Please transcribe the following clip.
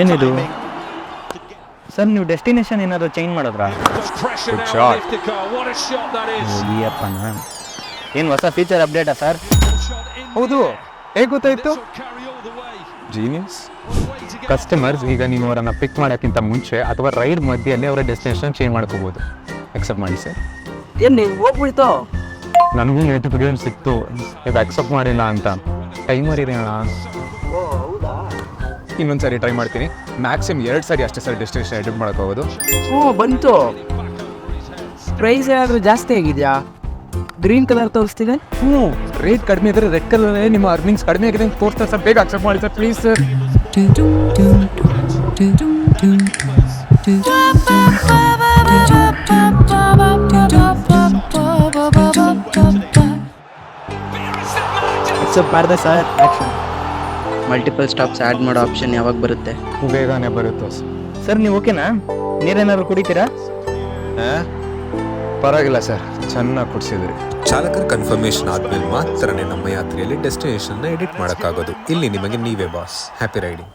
ಏನಿದು? ಸರ್ ನೀವು ಡೆಸ್ಟಿನೇಷನ್ ಏನಾದರೂ ಚೇಂಜ್ ಮಾಡಿದ್ರಾ? ಏನು ಹೊಸ ಫೀಚರ್ ಅಪ್ಡೇಟಾ ಸರ್? ಹೌದು. ಹೇಗೆ ಗೊತ್ತಾಯ್ತು. ಜೀನಿಯಸ್ ಕಸ್ಟಮರ್ಸ್ ಈಗ ನೀವು ಅವರನ್ನು ಪಿಕ್ ಮಾಡೋಕ್ಕಿಂತ ಮುಂಚೆ ಅಥವಾ ರೈಡ್ ಮಧ್ಯೆಯಲ್ಲಿ ಅವರ ಡೆಸ್ಟಿನೇಷನ್ ಚೇಂಜ್ ಮಾಡ್ಕೋಬೋದು. ಅಕ್ಸೆಪ್ಟ್ ಮಾಡಿ ಸರ್. ಏನು ನೀವು ಹೋಗ್ಬಿಡ್ತು. ನನಗೂ ನೋಟಿಫಿಕೇಶನ್ ಸಿಕ್ತು. ಇದು ಅಕ್ಸೆಪ್ಟ್ ಮಾಡಿಲ್ಲ ಅಂತ. ಟೈಮರ್ ಹೌದಾ. ಇನ್ನೊಂದು ಸಾರಿ ಟ್ರೈ ಮಾಡ್ತೀನಿ. ಮ್ಯಾಕ್ಸಿಮಮ್ ಎರಡು ಸಾರಿ ಅಷ್ಟೇ ಸರ್ ಡೆಸ್ಟಿನೇಷನ್ ಎಡಿಟ್ ಮಾಡೋಕ್ಕೋಗೋದು ಓ ಬಂತು. ಪ್ರೈಸ್ ಏನಾದರೂ ಜಾಸ್ತಿ ಆಗಿದೆಯಾ? ಗ್ರೀನ್ ಕಲರ್ ತೋರಿಸ್ತಿದೆ ಹ್ಞೂ ರೇಟ್ ಕಡಿಮೆ ಇದ್ರೆ ರೆಡ್ ಕಲರ್ ನಿಮ್ಮ ಅರ್ನಿಂಗ್ಸ್ ಕಡಿಮೆ ಆಗಿದೆ ಅಂತ ತೋರಿಸ್ತಾರೆ ಸರ್ ಬೇಗ ಅಕ್ಸೆಪ್ಟ್ ಮಾಡಿ ಸರ್ ಪ್ಲೀಸ್ ಸರ್ ಅಕ್ಸೆಪ್ಟ್ ಮಾಡಿದೆ sir action multiple stops add ಮಾಡೋ ಆಪ್ಷನ್ ಯಾವಾಗ ಬರುತ್ತೆ? ಬೇಗನೆ ಬರುತ್ತೆ ಸರ್. ಸರ್ ನೀವು ಓಕೆನಾ? ನೀರೇನಾದ್ರು ಕುಡಿತೀರಾ? ಪರವಾಗಿಲ್ಲ ಸರ್. ಚೆನ್ನಾಗಿ ಕುಡಿಸಿದ್ರಿ. ಚಾಲಕರ ಕನ್ಫರ್ಮೇಶನ್ ಆದ್ಮೇಲೆ ಮಾತ್ರನೇ ನಮ್ಮ ಯಾತ್ರೆಯಲ್ಲಿ ಡೆಸ್ಟಿನೇಷನ್ನ ಎಡಿಟ್ ಮಾಡೋಕ್ಕಾಗೋದು. ಇಲ್ಲಿ ನಿಮಗೆ ನೀವೇ ಬಾಸ್ ಹ್ಯಾಪಿ ರೈಡಿಂಗ್